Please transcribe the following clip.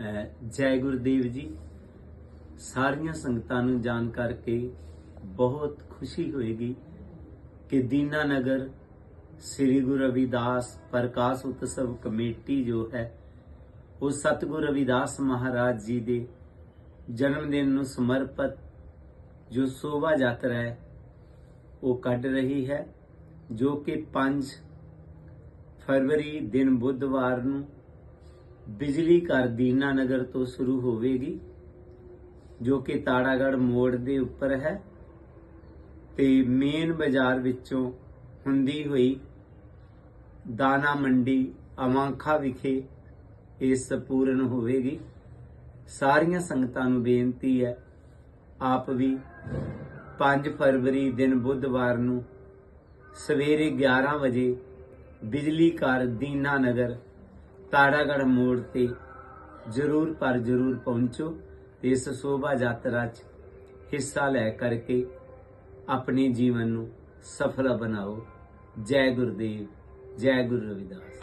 ਅਹ ਜੈ ਗੁਰਦੇਵ ਜੀ, ਸਾਰੀਆਂ ਸੰਗਤਾਂ ਨੂੰ ਜਾਣ ਕਰਕੇ ਬਹੁਤ ਖੁਸ਼ੀ ਹੋਏਗੀ ਕਿ ਦੀਨਾ ਨਗਰ ਸ੍ਰੀ ਗੁਰੂ ਰਵਿਦਾਸ ਪ੍ਰਕਾਸ਼ ਉਤਸਵ ਕਮੇਟੀ ਜੋ ਹੈ, ਉਹ ਸਤਿਗੁਰੂ ਰਵਿਦਾਸ ਮਹਾਰਾਜ ਜੀ ਦੇ ਜਨਮ ਦਿਨ ਨੂੰ ਸਮਰਪਿਤ ਜੋ ਸ਼ੋਭਾ ਯਾਤਰਾ ਹੈ, ਉਹ ਕੱਢ ਰਹੀ ਹੈ, ਜੋ ਕਿ 5 ਫਰਵਰੀ ਦਿਨ ਬੁੱਧਵਾਰ ਨੂੰ ਬਿਜਲੀ ਘਰ ਦੀਨਾ ਨਗਰ ਤੋਂ ਸ਼ੁਰੂ ਹੋਵੇਗੀ, ਜੋ ਕਿ ਤਾੜਾਗੜ ਮੋੜ ਦੇ ਉੱਪਰ ਹੈ। ਤੇ ਮੇਨ ਬਾਜ਼ਾਰ ਵਿੱਚੋਂ ਹੁੰਦੀ ਹੋਈ ਦਾਣਾ ਮੰਡੀ ਅਵਾਂਖਾ ਵਿਖੇ ਇਸ ਪੂਰਨ ਹੋਵੇਗੀ। ਸਾਰੀਆਂ ਸੰਗਤਾਂ ਨੂੰ ਬੇਨਤੀ ਹੈ, ਆਪ ਵੀ 5 ਫਰਵਰੀ ਦਿਨ ਬੁੱਧਵਾਰ ਨੂੰ ਸਵੇਰੇ 11 ਵਜੇ ਬਿਜਲੀ ਘਰ ਦੀਨਾ ਨਗਰ ਤਾੜਾਗੜ ਮੋੜ ਤੇ ਜ਼ਰੂਰ ਪਰ ਜ਼ਰੂਰ ਪਹੁੰਚੋ ਤੇ ਇਸ ਸ਼ੋਭਾ ਯਾਤਰਾ 'ਚ ਹਿੱਸਾ ਲੈ ਕਰਕੇ ਆਪਣੇ ਜੀਵਨ ਨੂੰ ਸਫਲ ਬਣਾਓ। ਜੈ ਗੁਰਦੇਵ, ਜੈ ਗੁਰੂ ਰਵਿਦਾਸ।